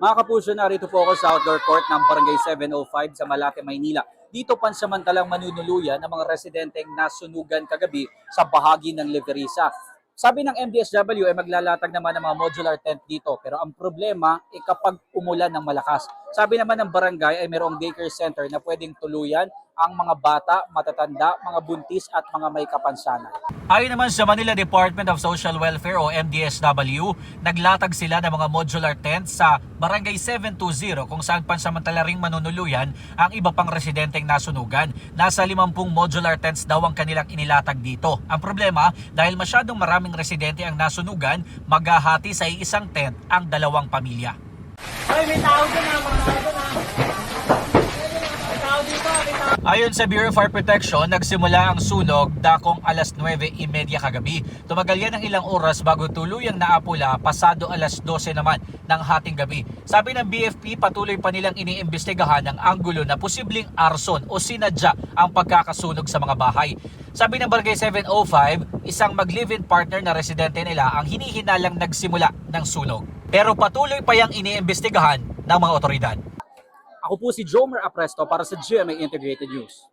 Mga kapuso, narito po ako sa outdoor court ng Barangay 705 sa Malate, Maynila. Dito pansamantalang manunuluyan ng mga residenteng nasunugan kagabi sa bahagi ng Leverisa. Sabi ng MDSW ay maglalatag naman ng mga modular tent dito pero ang problema ay kapag umulan ng malakas. Sabi naman ng barangay ay mayroong daycare center na pwedeng tuluyan ang mga bata, matatanda, mga buntis at mga may kapansanan. Ayon naman sa Manila Department of Social Welfare o MDSW, naglatag sila ng mga modular tents sa Barangay 720 kung saan pansamantala ring manunuluyan ang iba pang residenteng nasunugan. Nasa 50 modular tents daw ang kanilang inilatag dito. Ang problema, dahil masyadong maraming residente ang nasunugan, maghahati sa isang tent ang dalawang pamilya. Ay, may tao dyan ha, mga. May tao dito, may tao. Ayon sa Bureau of Fire Protection, nagsimula ang sunog dakong alas 9.30 kagabi. Tumagal yan ng ilang oras bago tuluyang naapula pasado alas 12 naman ng hating gabi. Sabi ng BFP, patuloy pa nilang iniimbestigahan ang anggulo na posibleng arson o sinadya ang pagkakasunog sa mga bahay. Sabi ng Barangay 705, isang mag-live-in partner na residente nila ang hinihinalang nagsimula ng sunog. Pero patuloy pa yang iniimbestigahan ng mga otoridad. Ako po si Jomer Apresto para sa GMA Integrated News.